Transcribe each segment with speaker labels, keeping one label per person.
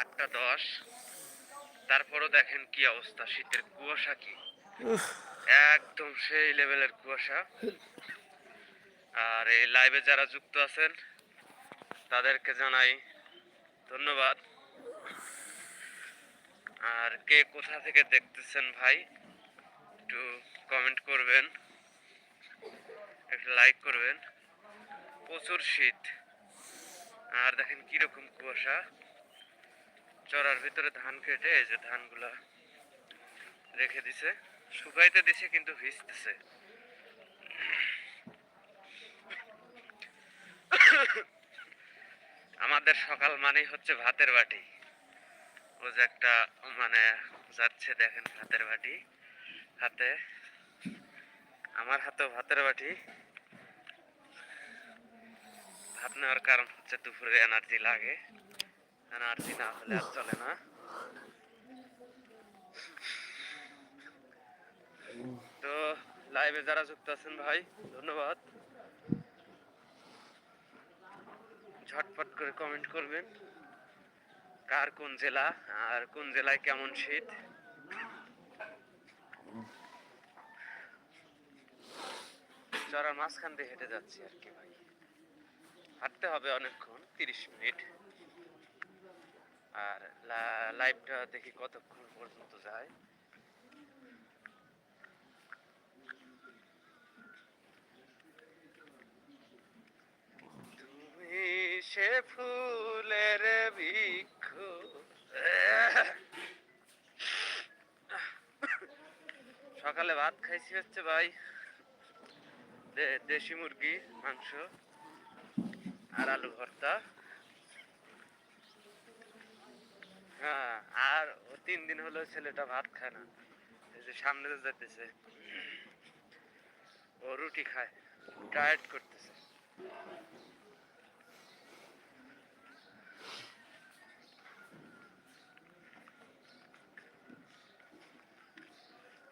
Speaker 1: আটটা দশ। তারপরও দেখেন কি অবস্থা শীতের কুয়াশা কি? একদম সেই লেভেলের কুয়াশা। আর এই লাইভে যারা যুক্ত আছেন তাদেরকে জানাই ধন্যবাদ। আর কে কোথা থেকে দেখতেছেন ভাই একটু কমেন্ট করবেন একটু লাইক করবেন। প্রচুর শীত। আর দেখেন কীরকম কুয়াশা। চড়ার ভিতরে ধান কেটে এই যে ধানগুলা রেখে দিছে। শুকাইতে দিছে, কিন্তু ভিজতেছে। আমাদের সকাল মানেই হচ্ছে ভাতের বাটি। ও যে একটা মানে যাচ্ছে দেখেন ভাতের বাটি। হাতে, আমার হাতেও ভাতের বাটি। ভাত নেওয়ার কারণ হচ্ছে দুপুরে এনার্জি লাগে। এনার্জি না হলে আর চলে না। তো লাইভে যারা যুক্ত আছেন ভাই, ধন্যবাদ। ঝটপট করে কমেন্ট করবেন, কার কোন জেলা, আর কোন জেলায় কেমন শীত। চড়ার মাঝখান দিয়ে হেঁটে যাচ্ছি আর কি ভাই। হাঁটতে হবে অনেকক্ষণ, তিরিশ মিনিট। আর লাইভটা দেখি কতক্ষণ পর্যন্ত যায়। তুমি সে ফুলের বৃক্ষ। সকালে ভাত খাইছি হচ্ছে ভাই। দেশি মুরগি, মাংস আর আলু ভর্তা। হ্যাঁ আর তিন দিন হলো ছেলেটা ভাত খায় না। এই যে সামনে যেতেছে ও রুটি খায় ডায়েট করতেছে।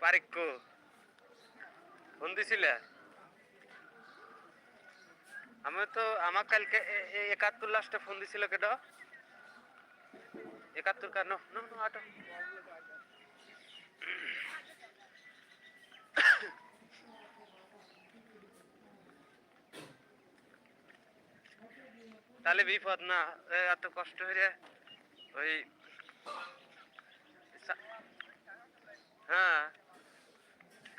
Speaker 1: পারিক্য ফোন দিছিলে? আমি তো আমার কালকে একাত্তর লাস্টে ফোন দিছিল কেটো একাত্তর কার আটো তাহলে বিপদ না এত কষ্ট হয়ে ওই হ্যাঁ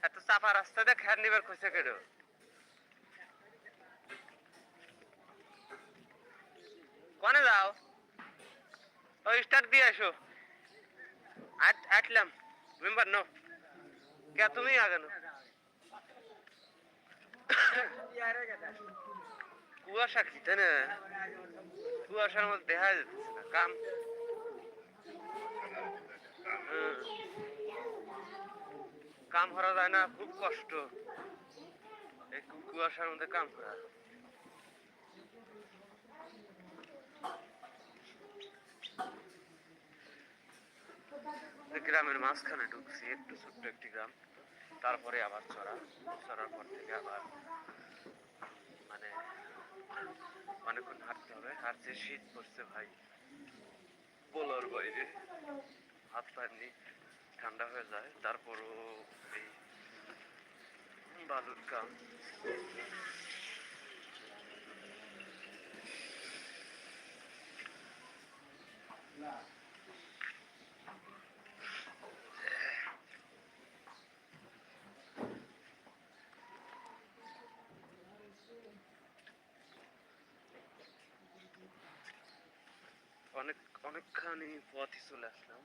Speaker 1: এত চাপা রাস্তা দিয়ে খেয়ার নিবার খুঁজছে কেটো কনে যাও? ওই স্টার্ট দিয়ে আসো আট আটলাম মেম্বার নো কে তুমি আগে নো কুয়াশা কি তাই না কুয়াশার মধ্যে দেখা যাচ্ছে কাম কাম করা যায় না খুব কষ্ট এই কুয়াশার মধ্যে কাম করা গ্রামের মাঝখানে ঢুকছি, একটু ছোট্ট একটি গ্রাম। তারপরে আবার চড়া, চড়ার পর থেকে আবার মানে অনেকক্ষণ হাঁটতে হবে। যে শীত পড়ছে ভাই। বলার বাইরে। হাত পায়নি ঠান্ডা হয়ে যায়। তারপরও এই বালুর কাম অনেক অনেকখানি পথই চলে আসলাম।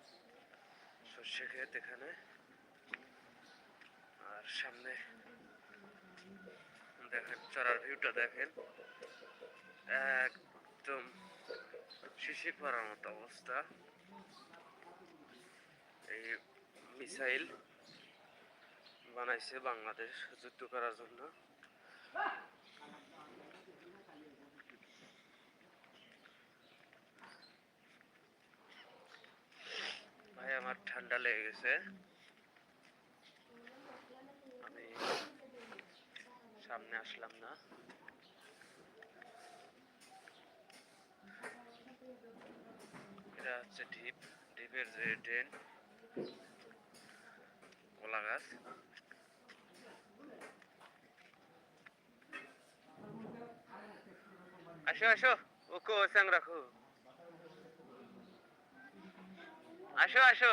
Speaker 1: সর্ষে ক্ষেত এখানে। আর সামনে দেখেন, চড়ার ভিউটা দেখেন। একদম শিশির পড়ার মতো অবস্থা। এই মিসাইল বানাইছে বাংলাদেশ যুদ্ধ করার জন্য ভাই আমার ঠান্ডা লেগে গেছে। আমি সামনে আসলাম না। এটা হচ্ছে ঢিপ। ঢিপের যে ড্রেন, কলা গাছ। আসো আসো। ওকো স্যাং রাখো আসো আসো।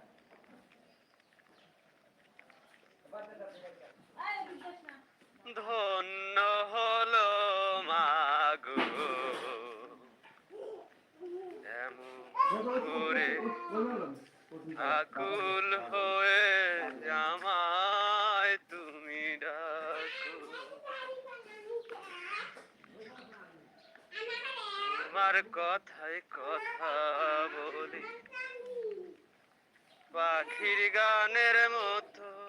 Speaker 1: ধন্য হলো মাগো। করে আকুল হয়ে আমায় তুমি ডাকো। তোমার কথায় কথা বলি। পাখির গানের মতো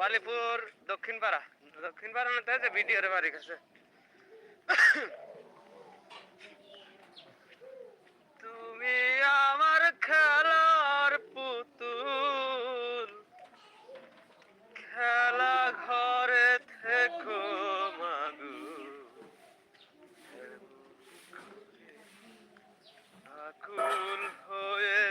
Speaker 1: বালিপুর দক্ষিণ পাড়া দক্ষিণ পাড়া না তো যে বিডিওর বাড়ি কাছে। তুমি আমার খেলার পুতুল। খেলা ঘরে থেকো মাগু। আকুল হয়ে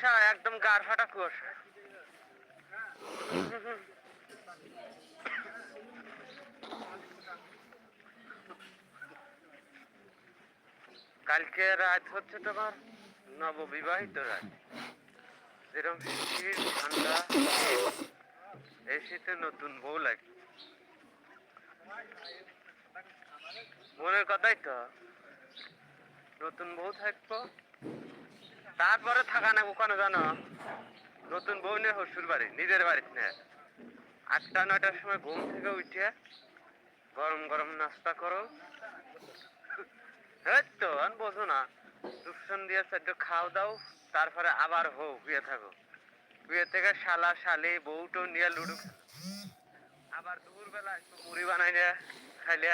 Speaker 1: কুয়াশা, একদম গার ফাটা কুয়াশা। কালকে রাত হচ্ছে তোমার নববিবাহিত রাত। যেরকম শীত ঠান্ডা এই শীতে নতুন বউ লাগে। মনের কথাই তো। নতুন বউ থাকব। তারপরে থাকা না ওখানে জানো? নতুন বউ নিয়ে হসুর বাড়ি, নিজের বাড়িতে নিয়ে। আটটা, নয়টার সময় ঘুম থেকে উঠে গরম গরম নাস্তা করো। তো, আর বোঝো না টুকশন দিয়ে চারটে খাও দাও, তারপরে আবার হো শুয়ে থাকো। শুয়ে থেকে শালা, শালি বউটো নিয়ে লুডু আবার দুপুরবেলা একটু মুড়ি বানাই নিয়ে খাইলে,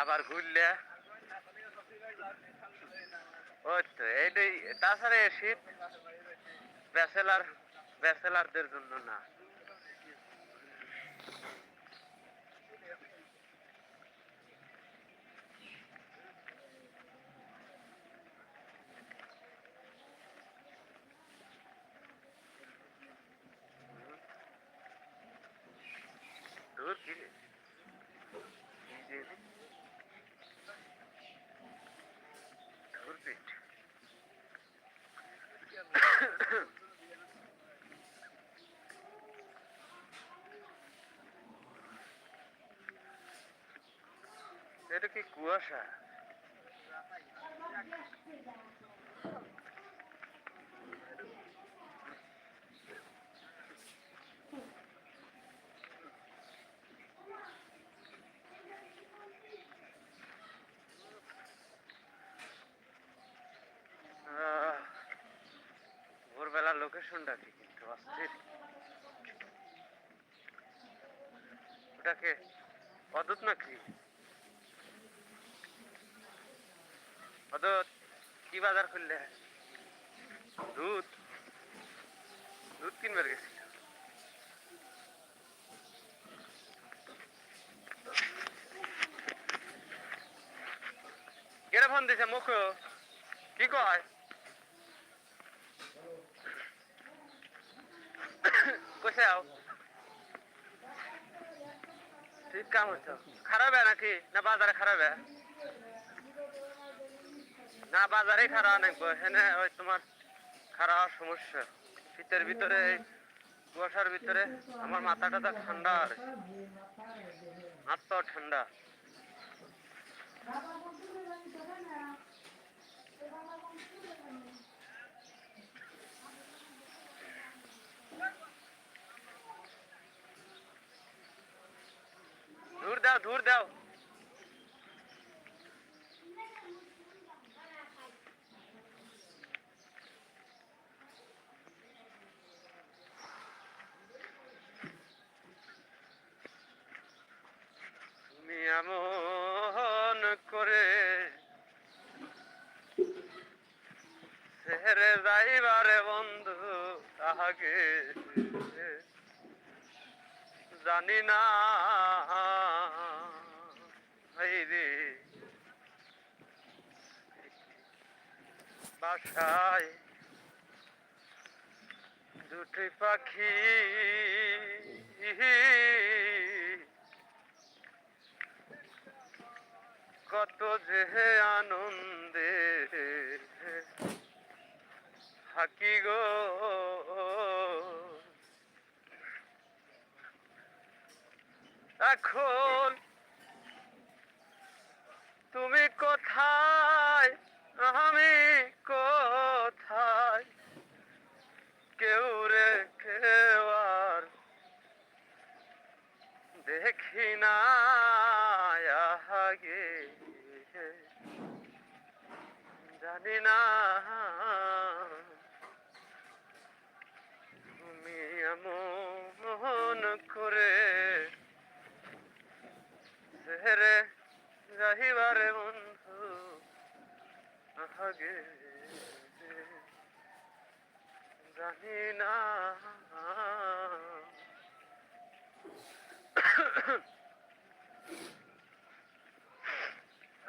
Speaker 1: আবার ঘুরলে। ওই তো এইটাই তাছাড়া শীত ব্যাচেলার ব্যাচেলারদের জন্য না দূর কি রে? কি যে রে? ধুর পিঠ। এটা কি কুয়াশা? ভোরবেলা লোকেশনটা কি কিন্তু অস্থির। ওটাকে অদূত নাকি? অদূত কি বাজার করলে দুধ? দুধ কিনবার গেছিল কেরা ফোন দিছে, মুখ। কি কয়? কইছে, আও। ঠিক কাম হচ্ছে। খারাপ নাকি? না বাজারে খারাপ না, বাজারে খারাপ নাকবো এখানে ওই তোমার খারাপ সমস্যা। শীতের ভিতরে কুয়াশার ভিতরে আমার মাথাটা তো ঠান্ডা আর হাতটাও ঠান্ডা। দূর দাও দূর দাও তুমি এমন করে সেরে যাইবারে বন্ধু তাহাকে জানি না। বাসায় দুটি পাখি কত যে আনন্দে। থাকি গো। এখন তুমি কোথায়? আমি কোথায়? কেউ রে কেউ আর দেখি না। আগে জানি না তুমি এমন করে সেরে যাইবারে বন্ধু আগে জানি না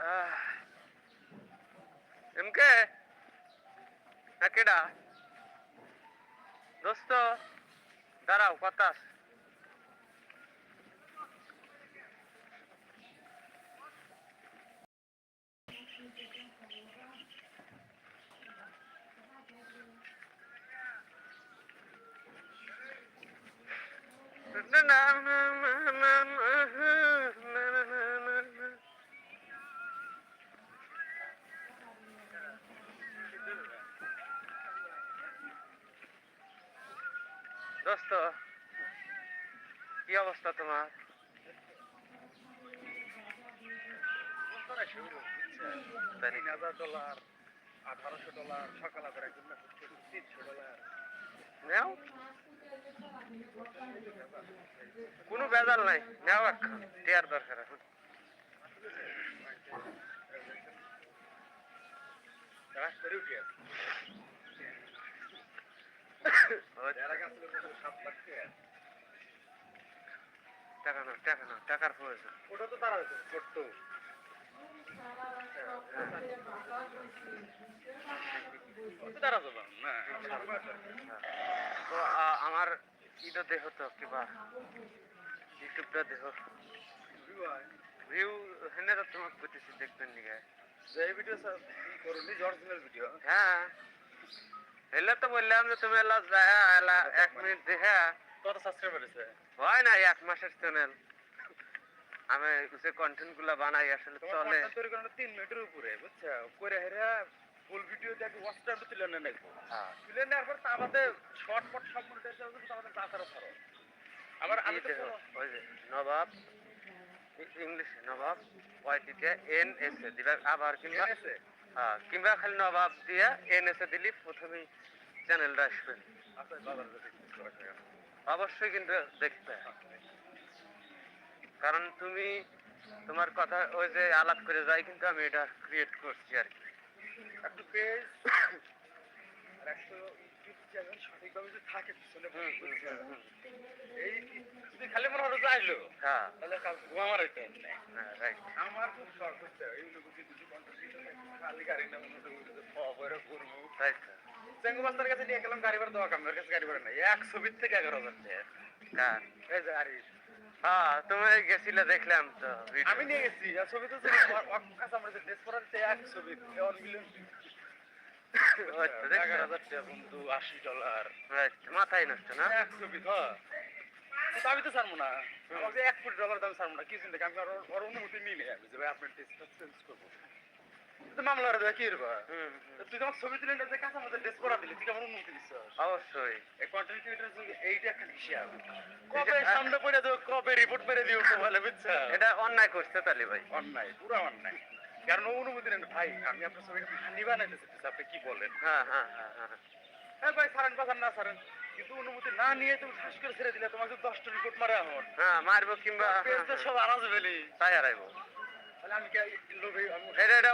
Speaker 1: এমকে એમ કે નકેડા દોસ્તો દારાવ કતાસ na na na na na তোমার।
Speaker 2: তিন হাজার ডলার আঠারোশো ডলার সকালে তিনশো ডলার।
Speaker 1: নেও। কোনো বেজাল নাই নেও এখন দেওয়ার দরকার এখন।
Speaker 2: সাত লাখ টাকা
Speaker 1: নাও টাকা নাও টাকার প্রয়োজন।
Speaker 2: ওটা তো তারা করতো তো না
Speaker 1: তো আমার ইটা দেহ তো কিবা ইউটিউবটা দেহ। ভিউ হেনে তো তোমার করতেছি দেখবেন নিগে
Speaker 2: যে ভিডিও ই করো নিজ অরিজিনাল ভিডিও
Speaker 1: হ্যাঁ। হেলে তো বললাম যে তুমি এলা যায় এলা এক মিনিট দেখে
Speaker 2: কত সাবস্ক্রাইবার আছে
Speaker 1: হয় না এক মাসের চ্যানেল আমি যে কন্টেন্টগুলা বানাই আসলে চলে।
Speaker 2: কন্টেন্ট তৈরি করানো তিন মিনিটের উপরে বুঝছ? করে হেরা ফুল ভিডিও দেখে ওয়াচ টাইম তুলে না নাকবো
Speaker 1: হ্যাঁ।
Speaker 2: তুলে নেওয়ার পর শর্ট তাছাড়া আবার আমি তো
Speaker 1: ওই যে নবাব ইংলিশে নবাব ওয়াইটিতে এন এস এ দিবা আবার কিংবা হ্যাঁ কিংবা খালি নবাব দিয়ে এন এস এ দিলি প্রথমেই চ্যানেলটা আসবে।
Speaker 2: আচ্ছা যায়
Speaker 1: অবশ্যই কিন্তু দেখতে কারণ তুমি তোমার কথা ওই যে আলাপ করে যাই কিন্তু আমি এটা ক্রিয়েট করছি আর কি।
Speaker 2: একটু পেজ আর একশো সঠিকভাবে যদি থাকে পিছনে। এই যদি খালি মনে হলো যাইলো
Speaker 1: হ্যাঁ।
Speaker 2: তাহলে আমার হইতে নাই।
Speaker 1: রাইট
Speaker 2: আমার খুব শখ হচ্ছে এই লোক যদি দুটো খালি গাড়ি না মনে হচ্ছে ঘুরবো।
Speaker 1: রাইট
Speaker 2: চেঙ্গু মাস্টার কাছে নিয়ে গেলাম গাড়ি ভাড়া দেওয়া কামের কাছে গাড়ি ভাড়া নাই। এক ছবির থেকে এগারো হাজার টাকা। এই যে আরিস
Speaker 1: হ্যাঁ তুমি গেছিলে দেখলাম তো
Speaker 2: আমি নিয়ে গেছি ছবি তো কাছে আমরা ড্রেস পরার চেয়ে এক ছবি? এগারো হাজার টাকা বন্ধু আশি ডলার
Speaker 1: মাথায় নষ্ট না?
Speaker 2: এক ছবি তো আমি তো ছাড়বো না। আমাকে এক কোটি ডলার দাম ছাড়বো না। কি চিন্তা? আমি আর অনুমতি নিই নি আমি যে ভাই আপনার চেঞ্জ করব। তো মামলা কি রে ভাই?
Speaker 1: হুম,
Speaker 2: তো
Speaker 1: হুম।
Speaker 2: তুই যখন ছবি তুলে যে কাছে আমাদের ড্রেস পরা দিলি তুই আমার অনুমতি দিচ্ছ
Speaker 1: অবশ্যই।
Speaker 2: এই কন্টেন্ট ক্রিয়েটার এইটা একটা হিসাব। কবে সামনে পড়ে দেবো কবে রিপোর্ট মেরে দিও তো বলে বুঝছ?
Speaker 1: এটা অন্যায় করছে তালি ভাই।
Speaker 2: অন্যায় পুরো অন্যায়। কারণ অনুমতি নেন ভাই আমি আপনার ছবিটা আপনি কি বলেন?
Speaker 1: হ্যাঁ হ্যাঁ হ্যাঁ হ্যাঁ।
Speaker 2: হ্যাঁ ভাই সারেন পাসান না সারেন কিন্তু অনুমতি না নিয়ে তুমি ঠাস করে ছেড়ে দিলে তোমাকে দশটা রিপোর্ট মারে এখন।
Speaker 1: হ্যাঁ মারবো কিংবা
Speaker 2: সব আরাজ বেলি।
Speaker 1: তাই হারাইব।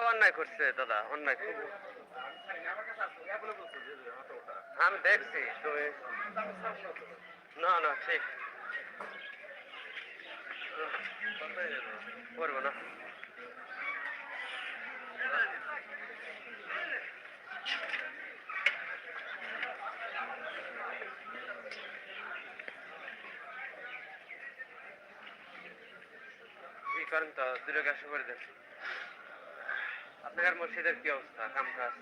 Speaker 1: অন্যায় করছে দাদা অন্যায় আমি দেখছি তুমি
Speaker 2: না
Speaker 1: না ঠিক। করব না। করেন তো দূরে কাছে করে দেন আপনার মসজিদের কি অবস্থা? কাম কাজ?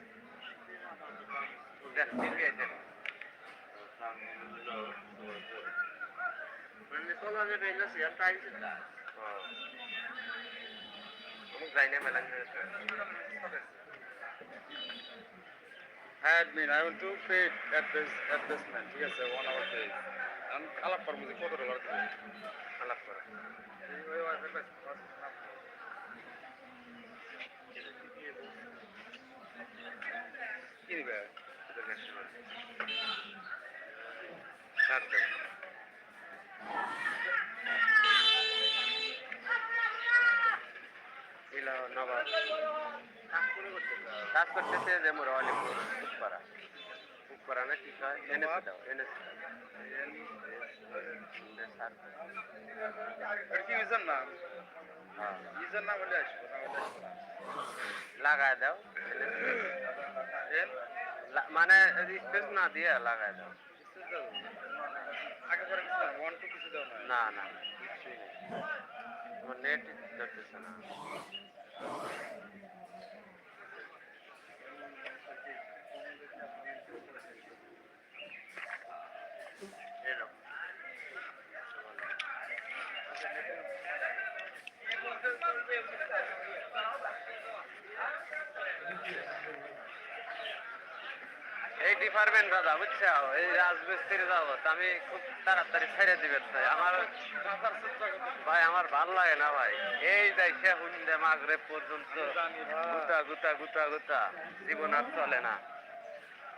Speaker 2: হ্যাঁ admin, I want to pay advance, advancement, ঠিক আছে, one hour pay. আমি আলাপ করব যে কত ডলার দেবে। কাজ
Speaker 1: করতেছে যে মোর অলিপুর উপপাড়া উপপাড়া না কি কয় দাও? হ্যাঁ। লাগায় দাও। মানে স্পেস না দিয়ে লাগায় দাও।
Speaker 2: আগে পরে কিছু দাও, one কিছু দাও না।
Speaker 1: না না নেট ধরতেছে না। এই ডিপার্টমেন্ট দাদা বুঝছ এই রাজমিস্ত্রি আমি খুব তাড়াতাড়ি ছেড়ে দিবেন তাই আমার ভাই আমার ভালো লাগে না ভাই। এই দেখে হুন্ডে মাগরে পর্যন্ত
Speaker 2: জানি ভাই।
Speaker 1: গুতা গুতা গুতা গুতা। জীবন আর চলে না।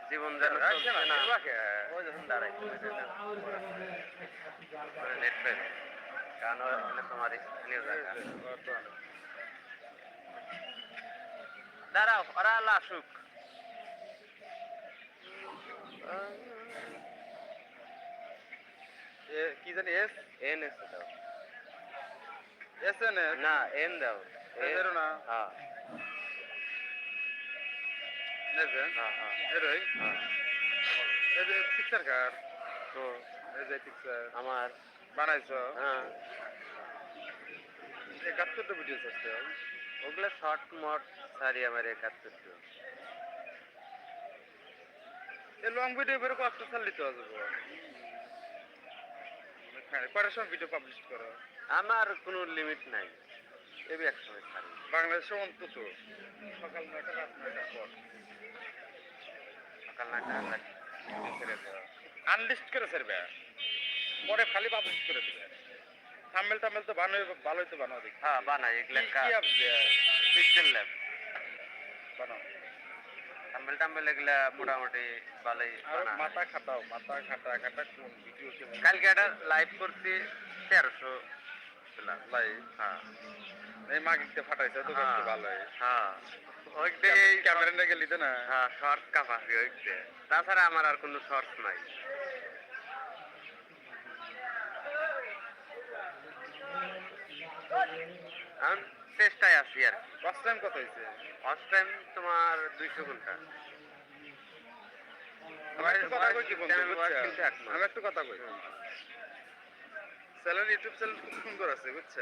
Speaker 1: জীবন যেন চলছে
Speaker 2: না,
Speaker 1: তোমার দাঁড়াও ওরা আসুক।
Speaker 2: কি জানি এস?
Speaker 1: এন এসে দাও।
Speaker 2: এস এন এস
Speaker 1: না এন দাও।
Speaker 2: A
Speaker 1: N.
Speaker 2: না?
Speaker 1: হ্যাঁ হ্যাঁ হ্যাঁ
Speaker 2: এরই
Speaker 1: হ্যাঁ
Speaker 2: এই যে পিকচার কার
Speaker 1: তো
Speaker 2: এই যে পিকচার
Speaker 1: আমার।
Speaker 2: বানাইছো?
Speaker 1: হ্যাঁ
Speaker 2: একাত্তরটা ভিডিও করতে
Speaker 1: ওগুলো শর্ট মট সারি আমার একাত্তর তো।
Speaker 2: এই লং ভিডিও বের কত সাল দিতে হবে সময় ভিডিও পাবলিশ করো।
Speaker 1: আমার কোনো লিমিট নাই। এবি এক সময় ছাড়ি
Speaker 2: বাংলাদেশে অন্তত সকাল নয়টা রাত নয়টার পর।
Speaker 1: সকাল নয়টা রাত
Speaker 2: ছেড়ে দেওয়া। আনলিস্ট করে ছেড়বে পরে খালি পাবলিশ করে দিবে। থাম্বেল টাম্বেল তো বানাই ভালোই তো বানাও দেখি।
Speaker 1: হ্যাঁ বানাই এগুলা
Speaker 2: কি আপনি
Speaker 1: পিক্সেল ল্যাব
Speaker 2: বানাও।
Speaker 1: টাম্বেল টাম্বেল এগুলা মোটামুটি ভালোই
Speaker 2: মাথা খাটাও মাথা খাটা খাটা কোন ভিডিও
Speaker 1: কালকে একটা লাইভ করছি তেরোশো
Speaker 2: লাইভ
Speaker 1: হ্যাঁ।
Speaker 2: এই ফাটাইছে তো
Speaker 1: হ্যাঁ।
Speaker 2: কষ্ট ভালোই।
Speaker 1: হ্যাঁ। ওইটাই
Speaker 2: ক্যামেরা নিয়ে গেলি তো না?
Speaker 1: হ্যাঁ শর্ট কাপাসি ওইটা তাছাড়া আমার আর কোনো শর্ট নাই। আমি চেষ্টায় আছি আর
Speaker 2: টাইম কত হয়েছে?
Speaker 1: ফার্স্ট টাইম তোমার দুইশো ঘণ্টা।
Speaker 2: আমি একটু কথা কই চ্যানেল ইউটিউব চ্যানেল খুব সুন্দর আছে বুঝছ।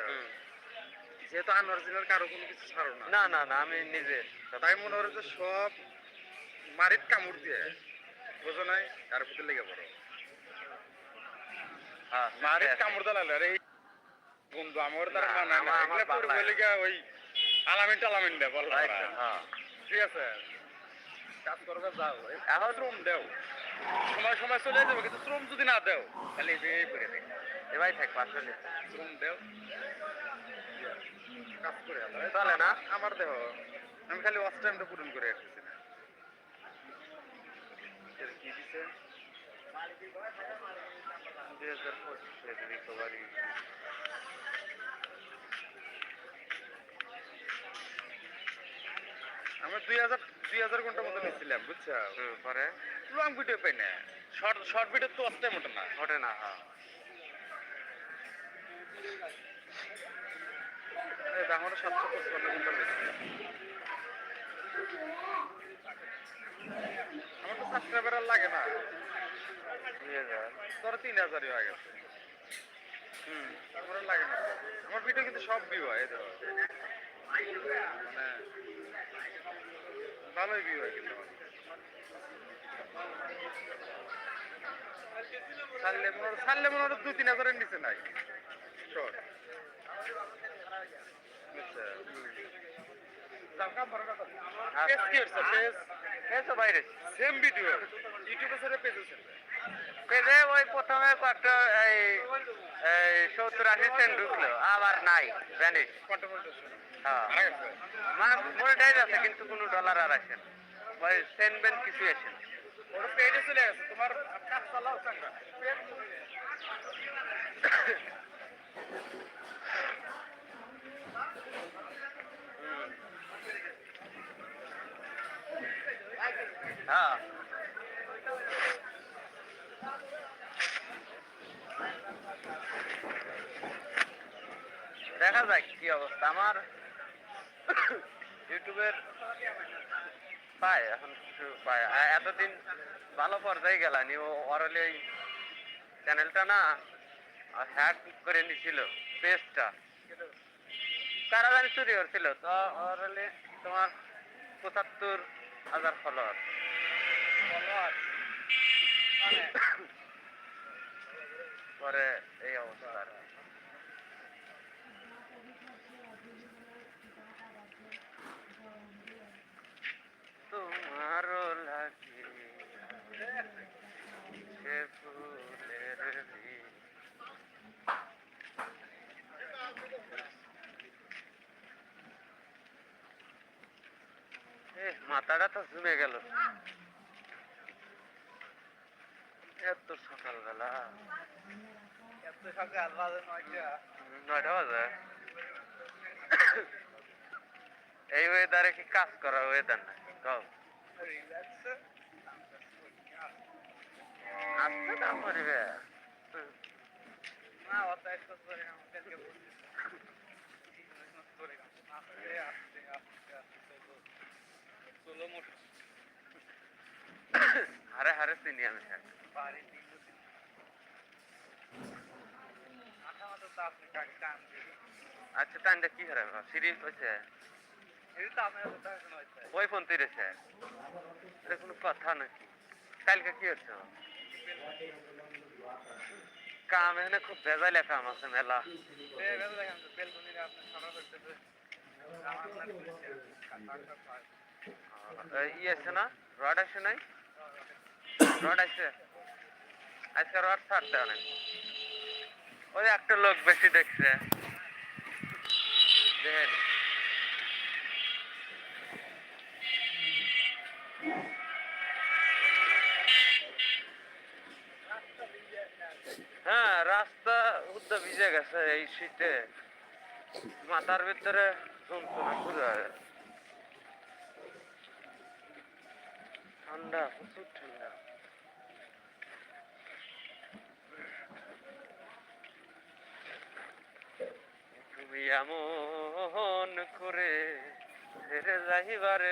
Speaker 2: যেহেতু আনঅরিজিনাল কারও কোনো কিছু ছাড়ো না।
Speaker 1: না না না আমি নিজে।
Speaker 2: তাই মনে হয় যে সব মারিত কামড় দিয়ে বোঝো নাই তার ভিতরে লেগে পড়ো।
Speaker 1: হ্যাঁ,
Speaker 2: মারিত
Speaker 1: আছে।
Speaker 2: কামড় দালালে আরে বন্ধু আমার তার মানে
Speaker 1: আমার- লাগে।
Speaker 2: লেগে ওই আলামিন টালামিন দেয় বল
Speaker 1: তো, হ্যাঁ।
Speaker 2: ঠিক আছে? কাজ করবে যাও
Speaker 1: এখন
Speaker 2: শ্রম দেও। সময় সময় চলে যাবে কিন্তু শ্রম যদি না দেও তাহলে এই করে দেয়।
Speaker 1: এবার থাক আসলে
Speaker 2: শ্রম দেও। কাজ করে। এই
Speaker 1: চলে না?
Speaker 2: আমার দেহ। আমি খালি ওয়াচ টাইমটা পূরণ করে আসতেছি না। কি দিছে?
Speaker 1: দুই হাজার পঁচিশের রিকভারি
Speaker 2: আমি দুই হাজার দুই হাজার ঘণ্টা মতো নিচ্ছিলাম বুঝছ?
Speaker 1: পরে?
Speaker 2: লং ভিডিও পাই না। শর্ট শর্ট ভিডিও তো ওয়াচ টাইম না।
Speaker 1: ওঠে না হ্যাঁ।
Speaker 2: আমার সাতশো পঁচপান্ন ঘণ্টা আমার তো সাবস্ক্রাইবার লাগে না।
Speaker 1: দুই হাজার
Speaker 2: ধরো তিন হাজারই হয়ে গেছে। হুম আর লাগে না। আমার ভিডিও কিন্তু সব ভিউ হয় এই ধরো মানে ভালোই ভিউ হয় কিন্তু। ছাড়লে মনে হয় ছাড়লে মনে হয় দু তিন হাজারের নিচে নাই। শর্ট আচ্ছা পেজ কি হচ্ছে
Speaker 1: এই তো বাইরে।
Speaker 2: সেম ভিডিও ইউটিউবে পেজে ছেড়ে
Speaker 1: পেজে ওই প্রথমে কয়েকটা এই এই সত্তর আশি সেন্ট ঢুকলো, আবার নাই জানিস হ্যাঁ। মানে মনিটাইজ আছে, কিন্তু কোনো ডলার আর আসে না। সেন্ট বেন কিছু আসে না।
Speaker 2: তোমার
Speaker 1: হ্যাঁ। দেখা যাক কি অবস্থা। আমার ইউটিউবের পায়, এখন কিছু পায়। এতদিন ভালো পর্যায়ে গেলানি ও অরলে এই চ্যানেলটা না হ্যাক করে নিছিল, পেজটা। কারা জানি চুরি করছিল, তো অরলে তোমার পঁচাত্তর হাজার ফলোয়ার পরে এই অবস্থা তোমারও লাগে সে ফুলের মাথাটা তো ঝুমে গেল। এত সকালবেলা।
Speaker 2: এত সকাল বাজে নয়টা।
Speaker 1: নয়টা বাজে? এই ওয়েদারে কি কাজ করা ওয়েদার না? কও না
Speaker 2: করে আমাদেরকে বলছি সোলো মোটর
Speaker 1: হারে হারে চিনি আমি হ্যাঁ। আচ্ছা টাইমটা কি হারে? সিরিজ হয়েছে ওই ফোন তুইরেছে এটা কোনো কথা নাকি? কালকে কি হচ্ছে কাম এখানে খুব ভেজাইলে কাম আছে মেলা। ই আছে না? রড আছে নাই? রড আছে। আজকে রড ছাড়তে অনেক। ওই একটা লোক বেশি দেখছে। দেখেন। হ্যাঁ রাস্তা উদ্দা ভিজে গেছে এই শীতে। মাথার ভিতরে ঠান্ডা, প্রচুর ঠান্ডা। তুমি এমন করে ছেড়ে যাইবারে